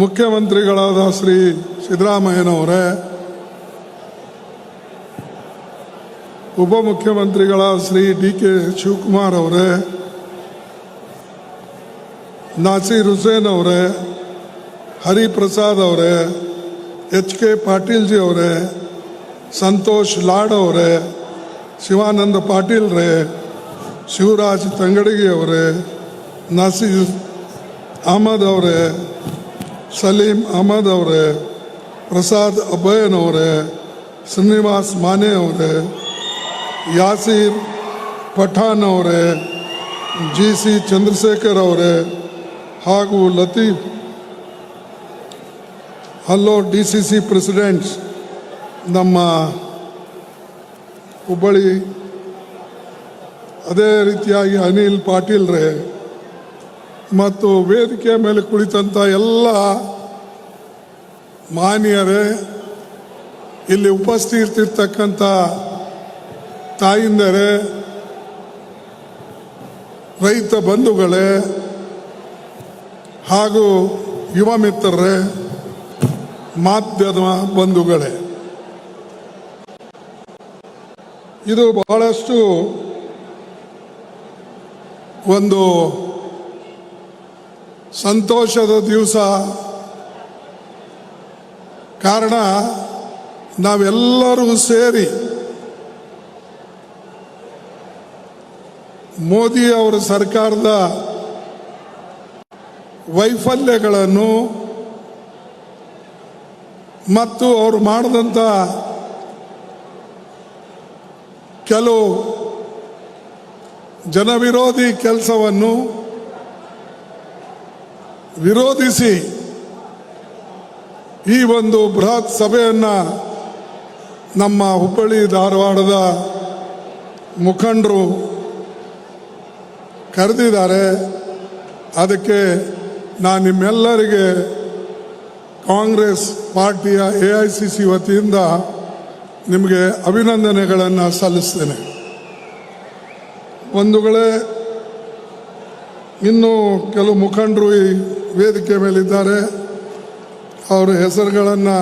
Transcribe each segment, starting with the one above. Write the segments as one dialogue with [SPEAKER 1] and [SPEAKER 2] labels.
[SPEAKER 1] ಮುಖ್ಯಮಂತ್ರಿಗಳಾದ ಶ್ರೀ ಸಿದ್ದರಾಮಯ್ಯನವರೇ ಉಪಮುಖ್ಯಮಂತ್ರಿಗಳ ಶ್ರೀ ಡಿ ಕೆ ಶಿವಕುಮಾರ್ ಅವರೇ ನಾಸೀರ್ ಹುಸೇನ್ ಅವರೇ, ಹರಿಪ್ರಸಾದ್ ಅವರೇ ಎಚ್ ಕೆ ಪಾಟೀಲ್ಜಿ ಅವರೇ, ಸಂತೋಷ್ ಲಾಡ್ ಅವರೇ, ಶಿವಾನಂದ ಪಾಟೀಲ್ ರೇ, ಶಿವರಾಜ್ ತಂಗಡಗಿ ಅವರೇ, ನಾಸೀರ್ ಅಹಮದ್ ಅವರೇ ಸಲೀಂ ಅಹಮದ್ ಅವರೇ, ಪ್ರಸಾದ್ ಅಬಯನ್ ಅವರೇ ಶ್ರೀನಿವಾಸ್ ಮಾನೆ ಅವರೇ, ಯಾಸೀರ್ ಪಠಾನ್ ಅವರೇ ಜಿ ಸಿ ಚಂದ್ರಶೇಖರ್ ಅವರೇ ಹಾಗೂ Latif hello D C C presidents, ನಮ್ಮ ಹುಬ್ಬಳ್ಳಿ, ಅದೇ ರೀತಿಯಾಗಿ ಅನಿಲ್ ಪಾಟೀಲ್ ರೇ ಮತ್ತು ವೇದಿಕೆಯ ಮೇಲೆ ಕುಳಿತಂಥ ಎಲ್ಲ ಮಾನ್ಯರೇ, ಇಲ್ಲಿ ಉಪಸ್ಥಿತಿರ್ತಕ್ಕಂಥ ತಾಯಿಂದರೇ, ರೈತ ಬಂಧುಗಳೇ ಹಾಗೂ ಯುವ ಮಿತ್ರರೇ, ಮಾಧ್ಯಮ ಬಂಧುಗಳೇ. ಇದು ಬಹಳಷ್ಟು ಒಂದು ಸಂತೋಷದ ದಿವಸ. ಕಾರಣ, ನಾವೆಲ್ಲರೂ ಸೇರಿ ಮೋದಿ ಅವರ ಸರ್ಕಾರದ ವೈಫಲ್ಯಗಳನ್ನು ಮತ್ತು ಅವರು ಮಾಡಿದಂಥ ಕೆಲವು ಜನವಿರೋಧಿ ಕೆಲಸವನ್ನು ವಿರೋಧಿಸಿ ಈ ಒಂದು ಬೃಹತ್ ಸಭೆಯನ್ನು ನಮ್ಮ ಹುಬ್ಬಳ್ಳಿ ಧಾರವಾಡದ ಮುಖಂಡರು ಕರೆದಿದ್ದಾರೆ. ಅದಕ್ಕೆ ನಾನು ನಿಮ್ಮೆಲ್ಲರಿಗೆ ಕಾಂಗ್ರೆಸ್ ಪಾರ್ಟಿಯ ಎ ಐ ಸಿ ಸಿ ವತಿಯಿಂದ ನಿಮಗೆ ಅಭಿನಂದನೆಗಳನ್ನು ಸಲ್ಲಿಸ್ತೇನೆ. ಬಂಧುಗಳೇ, ಇನ್ನೂ ಕೆಲವು ಮುಖಂಡರು ಈ ವೇದಿಕೆ ಮೇಲಿದ್ದಾರೆ. ಅವರ ಹೆಸರುಗಳನ್ನು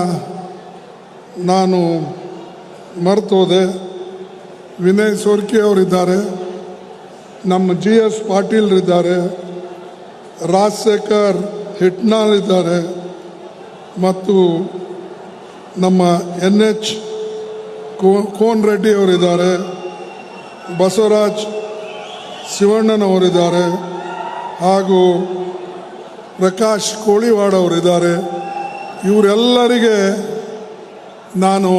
[SPEAKER 1] ನಾನು ಮರ್ತೋದೆ. ವಿನಯ್ ಸೋರ್ಕಿ ಅವರಿದ್ದಾರೆ. ನಮ್ಮ ಜಿ ಎಸ್ ಪಾಟೀಲ್ರಿದ್ದಾರೆ. ರಾಜಶೇಖರ್ ಹಿಟ್ನಾಳ್ ಇದ್ದಾರೆ ಮತ್ತು ನಮ್ಮ ಎನ್ ಎಚ್ ಕೋನ್ ರೆಡ್ಡಿ ಅವರಿದ್ದಾರೆ. ಬಸವರಾಜ್ ಶಿವಣ್ಣನವರಿದ್ದಾರೆ. ಹಾಗೂ ಪ್ರಕಾಶ್ ಕೋಳಿವಾಡ ಅವರಿದ್ದಾರೆ. ಇವರೆಲ್ಲರಿಗೆ ನಾನು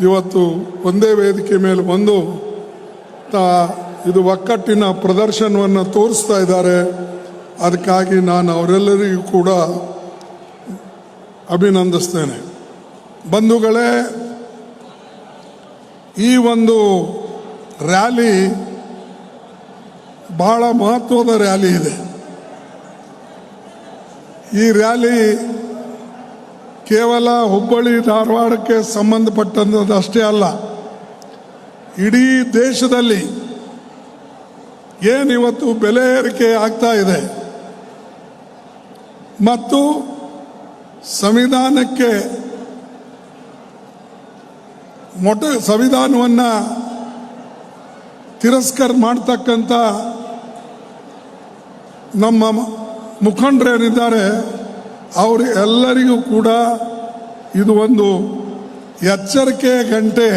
[SPEAKER 1] ಇವತ್ತು ಒಂದೇ ವೇದಿಕೆ ಮೇಲೆ ಬಂದು ತಾ ಇದು ಒಕ್ಕಟ್ಟಿನ ಪ್ರದರ್ಶನವನ್ನು ತೋರಿಸ್ತಾ ಇದ್ದಾರೆ. ಅದಕ್ಕಾಗಿ ನಾನು ಅವರೆಲ್ಲರಿಗೂ ಕೂಡ ಅಭಿನಂದಿಸ್ತೇನೆ. ಬಂಧುಗಳೇ, ಈ ಒಂದು ರ್ಯಾಲಿ ಬಹಳ ಮಹತ್ವದ ರ್ಯಾಲಿ ಇದೆ. ಈ ರ್ಯಾಲಿ ಕೇವಲ ಹುಬ್ಬಳ್ಳಿ ಧಾರವಾಡಕ್ಕೆ ಸಂಬಂಧಪಟ್ಟಂಥದ್ದು ಅಷ್ಟೇ ಅಲ್ಲ, ಇಡೀ ದೇಶದಲ್ಲಿ ಏನಿವತ್ತು ಬೆಲೆ ಏರಿಕೆ ಆಗ್ತಾ ಇದೆ ಮತ್ತು ಸಂವಿಧಾನಕ್ಕೆ ಮೊಟ ಸಂವಿಧಾನವನ್ನು ತಿರಸ್ಕಾರ ಮಾಡ್ತಕ್ಕಂಥ ನಮ್ಮ ಮುಖಂಡರೇನಿದ್ದಾರೆ ಅವರು ಎಲ್ಲರಿಗೂ ಕೂಡ ಇದು ಒಂದು ಎಚ್ಚರಿಕೆ ಗಂಟೆ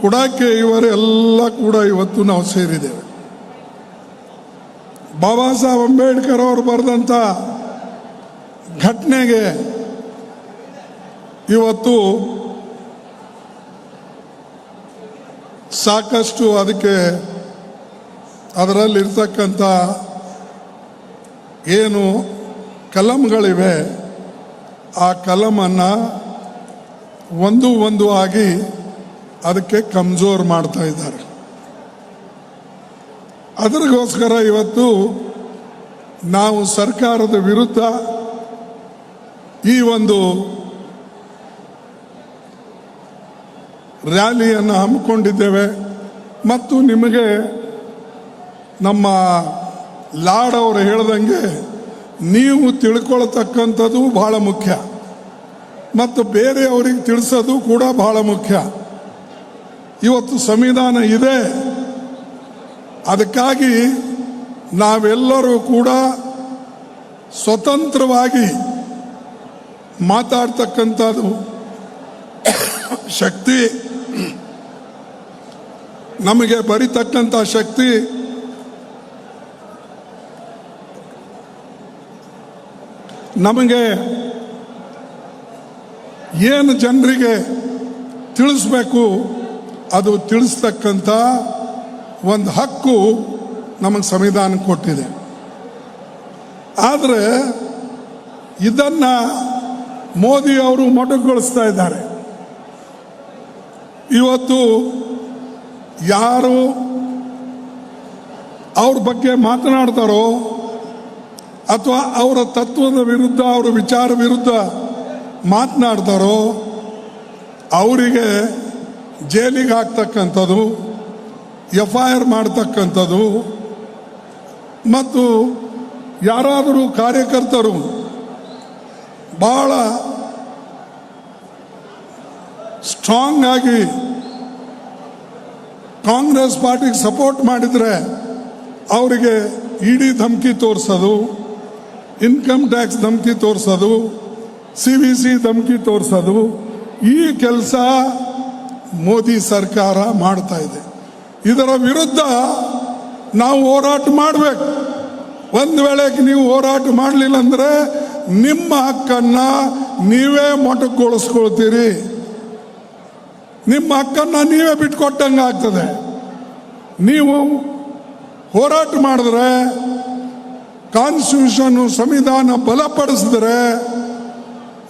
[SPEAKER 1] ಕೊಡಕ್ಕೆ ಇವರೆಲ್ಲ ಕೂಡ ಇವತ್ತು ನಾವು ಸೇರಿದ್ದೇವೆ. ಬಾಬಾ ಸಾಹೇಬ್ ಅಂಬೇಡ್ಕರ್ ಅವರು ಬರೆದಂಥ ಘಟನೆಗೆ ಇವತ್ತು ಸಾಕಷ್ಟು ಅದಕ್ಕೆ ಅದರಲ್ಲಿರ್ತಕ್ಕಂಥ ಏನು ಕಲಂಗಳಿವೆ, ಆ ಕಲಮನ್ನು ಒಂದು ಒಂದು ಆಗಿ ಅದಕ್ಕೆ ಕಮ್ಜೋರ್ ಮಾಡ್ತಾ ಇದ್ದಾರೆ. ಅದರಿಗೋಸ್ಕರ ಇವತ್ತು ನಾವು ಸರ್ಕಾರದ ವಿರುದ್ಧ ಈ ಒಂದು ರ್ಯಾಲಿಯನ್ನು ಹಮ್ಮಿಕೊಂಡಿದ್ದೇವೆ ಮತ್ತು ನಿಮಗೆ ನಮ್ಮ ಲಾಡ್ ಅವರು ಹೇಳ್ದಂಗೆ ನೀವು ತಿಳ್ಕೊಳ್ತಕ್ಕಂಥದ್ದು ಬಹಳ ಮುಖ್ಯ. ಮತ್ತು ಬೇರೆಯವರಿಗೆ ತಿಳಿಸೋದು ಕೂಡ ಬಹಳ ಮುಖ್ಯ. ಇವತ್ತು ಸಂವಿಧಾನ ಇದೆ. ಅದಕ್ಕಾಗಿ ನಾವೆಲ್ಲರೂ ಕೂಡ ಸ್ವತಂತ್ರವಾಗಿ ಮಾತಾಡ್ತಕ್ಕಂಥದ್ದು ಶಕ್ತಿ. ನಮಗೆ ಬರಿತಕ್ಕಂಥ ಶಕ್ತಿ ನಮಗೆ ಏನು ಜನರಿಗೆ ತಿಳಿಸ್ಬೇಕು, ಅದು ತಿಳಿಸ್ತಕ್ಕಂಥ ಒಂದು ಹಕ್ಕು ನಮಗೆ ಸಂವಿಧಾನ ಕೊಟ್ಟಿದೆ. ಆದರೆ ಇದನ್ನು ಮೋದಿ ಅವರು ಮೊಟಕುಗೊಳಿಸ್ತಾ ಇದ್ದಾರೆ. ಇವತ್ತು ಯಾರು ಅವ್ರ ಬಗ್ಗೆ ಮಾತನಾಡ್ತಾರೋ ಅಥವಾ ಅವರ ತತ್ವದ ವಿರುದ್ಧ, ಅವರ ವಿಚಾರ ವಿರುದ್ಧ ಮಾತನಾಡ್ತಾರೋ, ಅವರಿಗೆ ಜೈಲಿಗೆ ಹಾಕ್ತಕ್ಕಂಥದ್ದು ಎಫ್ ಐ ಆರ್ ಮಾಡ್ತಕ್ಕಂಥದ್ದು, ಮತ್ತು ಯಾರಾದರೂ ಕಾರ್ಯಕರ್ತರು ಬಹಳ ಸ್ಟ್ರಾಂಗ್ ಆಗಿ ಕಾಂಗ್ರೆಸ್ ಪಾರ್ಟಿಗೆ ಸಪೋರ್ಟ್ ಮಾಡಿದರೆ, ಅವರಿಗೆ ಇಡಿ ಧಮಕಿ ತೋರಿಸೋದು ಇನ್ಕಮ್ ಟ್ಯಾಕ್ಸ್ ಧಮಕಿ ತೋರಿಸೋದು, ಸಿ ವಿ ಸಿ ಧಮಕಿ ತೋರಿಸೋದು, ಈ ಕೆಲಸ ಮೋದಿ ಸರ್ಕಾರ ಮಾಡ್ತಾ ಇದೆ. ಇದರ ವಿರುದ್ಧ ನಾವು ಹೋರಾಟ ಮಾಡಬೇಕು. ಒಂದು ವೇಳೆಗೆ ನೀವು ಹೋರಾಟ ಮಾಡಲಿಲ್ಲ ಅಂದರೆ ನಿಮ್ಮ ಹಕ್ಕನ್ನು ನೀವೇ ಮೊಟಕ್ಗೊಳಿಸ್ಕೊಳ್ತೀರಿ. ನಿಮ್ಮ ಹಕ್ಕನ್ನು ನೀವೇ ಬಿಟ್ಕೊಟ್ಟಂಗೆ ಆಗ್ತದೆ ನೀವು ಹೋರಾಟ ಮಾಡಿದ್ರೆ ಕಾನ್ಸ್ಟಿಟ್ಯೂಷನ್ ಸಂವಿಧಾನ ಬಲಪಡಿಸಿದ್ರೆ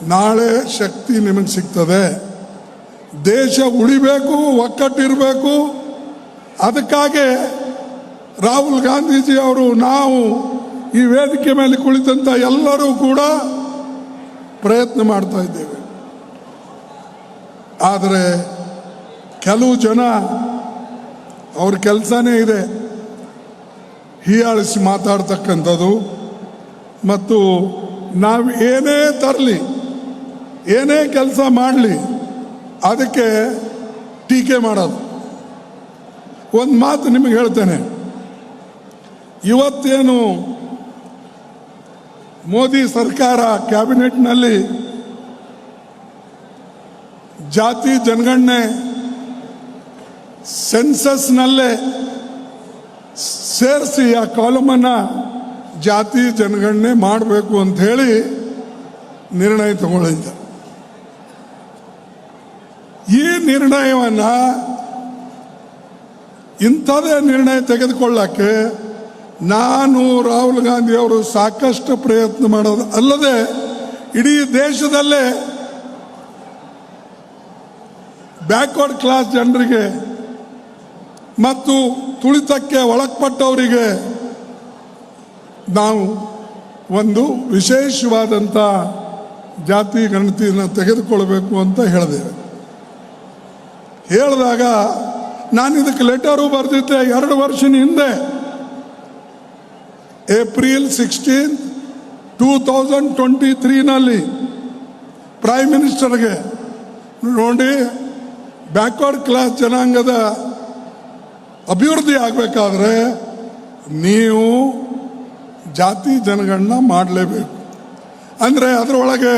[SPEAKER 1] ನಾಳೆ ಶಕ್ತಿ ನಿಮಗೆ ಸಿಗ್ತದೆ. ದೇಶ ಉಳಿಬೇಕು ಒಕ್ಕಟ್ಟಿರಬೇಕು ಅದಕ್ಕಾಗಿ ರಾಹುಲ್ ಗಾಂಧೀಜಿ ಅವರು ನಾವು ಈ ವೇದಿಕೆ ಮೇಲೆ ಕುಳಿತಂಥ ಎಲ್ಲರೂ ಕೂಡ ಪ್ರಯತ್ನ ಮಾಡ್ತಾ ಇದ್ದೇವೆ. ಆದರೆ ಕೆಲವು ಜನ ಅವ್ರ ಕೆಲಸನೇ ಇದೆ. ಹೀಯಾಳಿಸಿ ಮಾತಾಡ್ತಕ್ಕಂಥದ್ದು. ಮತ್ತು ನಾವು ಏನೇ ತರಲಿ, ಏನೇ ಕೆಲಸ ಮಾಡಲಿ, ಅದಕ್ಕೆ ಟೀಕೆ ಮಾಡೋದು. ಒಂದು ಮಾತು ನಿಮಗೆ ಹೇಳ್ತೇನೆ. ಇವತ್ತೇನು ಮೋದಿ ಸರ್ಕಾರ ಕ್ಯಾಬಿನೆಟ್ನಲ್ಲಿ ಜಾತಿ, ಜನಗಣನೆ, ಸೆನ್ಸಸ್ನಲ್ಲೇ ಸೇರಿಸಿ ಆ ಕಾಲಮನ್ನು ಜಾತಿ ಜನಗಣನೆ ಮಾಡಬೇಕು ಅಂತ ಹೇಳಿ ನಿರ್ಣಯ ತಗೊಳ್ಳಿದ್ದ. ಈ ನಿರ್ಣಯವನ್ನು ಇಂಥದೇ ನಿರ್ಣಯ ತೆಗೆದುಕೊಳ್ಳಕ್ಕೆ ನಾನು ರಾಹುಲ್ ಗಾಂಧಿ ಅವರು ಸಾಕಷ್ಟು ಪ್ರಯತ್ನ ಮಾಡೋದು ಅಲ್ಲದೆ ಇಡೀ ದೇಶದಲ್ಲೇ ಬ್ಯಾಕ್ವರ್ಡ್ ಕ್ಲಾಸ್ ಜನರಿಗೆ ಮತ್ತು ತುಳಿತಕ್ಕೆ ಒಳಪಟ್ಟವರಿಗೆ ನಾವು ಒಂದು ವಿಶೇಷವಾದಂಥ ಜಾತಿ ಗಣತಿಯನ್ನು ತೆಗೆದುಕೊಳ್ಬೇಕು ಅಂತ ಹೇಳಿದ್ದೇವೆ. ಹೇಳಿದಾಗ ನಾನು ಇದಕ್ಕೆ ಲೆಟರು ಬರೆದಿದ್ದೆ ಎರಡು ವರ್ಷದ ಹಿಂದೆ. April sixteen two thousand twenty ತ್ರೀನಲ್ಲಿ prime ಮಿನಿಸ್ಟರ್ಗೆ ನೋಡಿ ಬ್ಯಾಕ್ವರ್ಡ್ ಕ್ಲಾಸ್ ಜನಾಂಗದ ಅಭಿವೃದ್ಧಿ ಆಗಬೇಕಾದ್ರೆ ನೀವು ಜಾತಿ ಜನಗಳನ್ನ ಮಾಡಲೇಬೇಕು. ಅಂದರೆ ಅದರೊಳಗೆ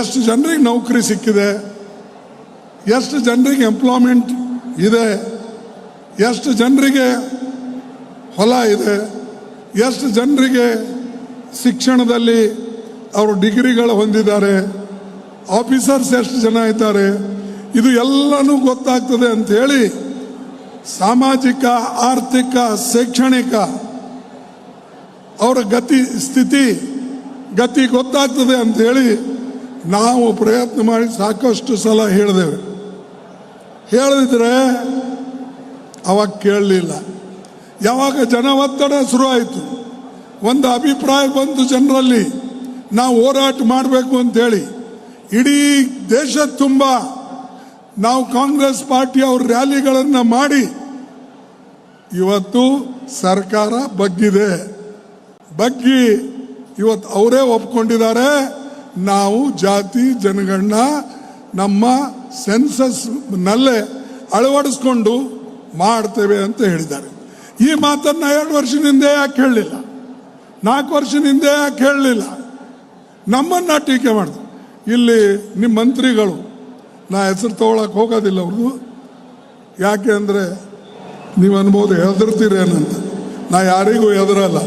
[SPEAKER 1] ಎಷ್ಟು ಜನರಿಗೆ ನೌಕರಿ ಸಿಕ್ಕಿದೆ, ಎಷ್ಟು ಜನರಿಗೆ ಎಂಪ್ಲಾಯ್ಮೆಂಟ್ ಇದೆ, ಎಷ್ಟು ಜನರಿಗೆ ಹೊಲ ಇದೆ, ಎಷ್ಟು ಜನರಿಗೆ ಶಿಕ್ಷಣದಲ್ಲಿ ಅವರು ಡಿಗ್ರಿಗಳು ಹೊಂದಿದ್ದಾರೆ, ಆಫೀಸರ್ಸ್ ಎಷ್ಟು ಜನ ಇದ್ದಾರೆ, ಇದು ಎಲ್ಲನೂ ಗೊತ್ತಾಗ್ತದೆ ಅಂತ ಹೇಳಿ ಸಾಮಾಜಿಕ, ಆರ್ಥಿಕ, ಶೈಕ್ಷಣಿಕ, ಅವರ ಗತಿ, ಸ್ಥಿತಿ, ಗತಿ ಗೊತ್ತಾಗ್ತದೆ ಹೇಳಿ ನಾವು ಪ್ರಯತ್ನ ಮಾಡಿ ಸಾಕಷ್ಟು ಸಲ ಹೇಳಿದೆವು ಹೇಳಿದ್ರೆ ಅವಾಗ ಕೇಳಲಿಲ್ಲ. ಯಾವಾಗ ಜನ ಒತ್ತಡ ಶುರುವಾಯಿತು. ಒಂದು ಅಭಿಪ್ರಾಯ ಬಂತು ಜನರಲ್ಲಿ, ನಾವು ಹೋರಾಟ ಮಾಡಬೇಕು ಅಂತೇಳಿ ಇಡೀ ದೇಶ ತುಂಬ ನಾವು ಕಾಂಗ್ರೆಸ್ ಪಾರ್ಟಿ ಅವ್ರ ರ್ಯಾಲಿಗಳನ್ನು ಮಾಡಿ, ಇವತ್ತು ಸರ್ಕಾರ ಬಗ್ಗಿದೆ. ಬಗ್ಗಿ ಇವತ್ತು ಅವರೇ ಒಪ್ಕೊಂಡಿದ್ದಾರೆ, ನಾವು ಜಾತಿ ಜನಗಣನ ನಮ್ಮ ಸೆನ್ಸಸ್ ನಲ್ಲೇ ಅಳವಡಿಸ್ಕೊಂಡು ಮಾಡ್ತೇವೆ ಅಂತ ಹೇಳಿದ್ದಾರೆ. ಈ ಮಾತನ್ನ ಎರಡು ವರ್ಷದಿಂದ ಯಾಕೆ ಹೇಳಲಿಲ್ಲ? ನಾಲ್ಕು ವರ್ಷದಿಂದ ಯಾಕೆ ಹೇಳಲಿಲ್ಲ? ನಮ್ಮನ್ನ ಟೀಕೆ ಮಾಡಿದ್ರು. ಇಲ್ಲಿ ನಿಮ್ಮ ಮಂತ್ರಿಗಳು ನಾ ಹೆಸರು ತಗೊಳಕ್ ಹೋಗೋದಿಲ್ಲ ಅವ್ರದ್ದು ಯಾಕೆ ಅಂದರೆ ನೀವು ಅನ್ಬೋದು ಹೆದರ್ತೀರೇನಂತ ನಾ ಯಾರಿಗೂ ಹೆದರಲ್ಲ.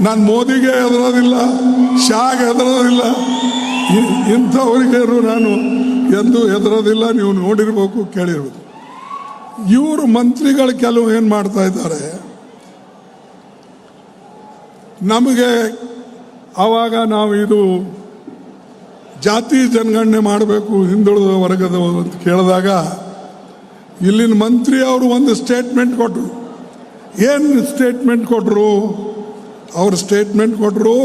[SPEAKER 1] ನಾನು ಮೋದಿಗೆ ಹೆದರೋದಿಲ್ಲ, ಶಾಗೆ ಹೆದರೋದಿಲ್ಲ. ಇ- ಇಂಥವರಿಗೆ ನಾನು ಎಂದು ಹೆದರೋದಿಲ್ಲ, ನೀವು ನೋಡಿರ್ಬೇಕು, ಕೇಳಿರ್ಬೇಕು. ಇವರು ಮಂತ್ರಿಗಳು ಕೆಲವು ಏನು ಮಾಡ್ತಾ ಇದ್ದಾರೆ, ನಮಗೆ ಆವಾಗ ನಾವು ಇದು ಜಾತಿ ಜನಗಣನೆ ಮಾಡಬೇಕು ಹಿಂದುಳಿದ ವರ್ಗದವರು ಅಂತ ಕೇಳಿದಾಗ ಇಲ್ಲಿನ ಮಂತ್ರಿ ಅವರು ಒಂದು ಸ್ಟೇಟ್ಮೆಂಟ್ ಕೊಟ್ಟರು ಏನು ಸ್ಟೇಟ್ಮೆಂಟ್ ಕೊಟ್ಟರು ಅವ್ರ ಸ್ಟೇಟ್ಮೆಂಟ್ ಕೊಟ್ಟರು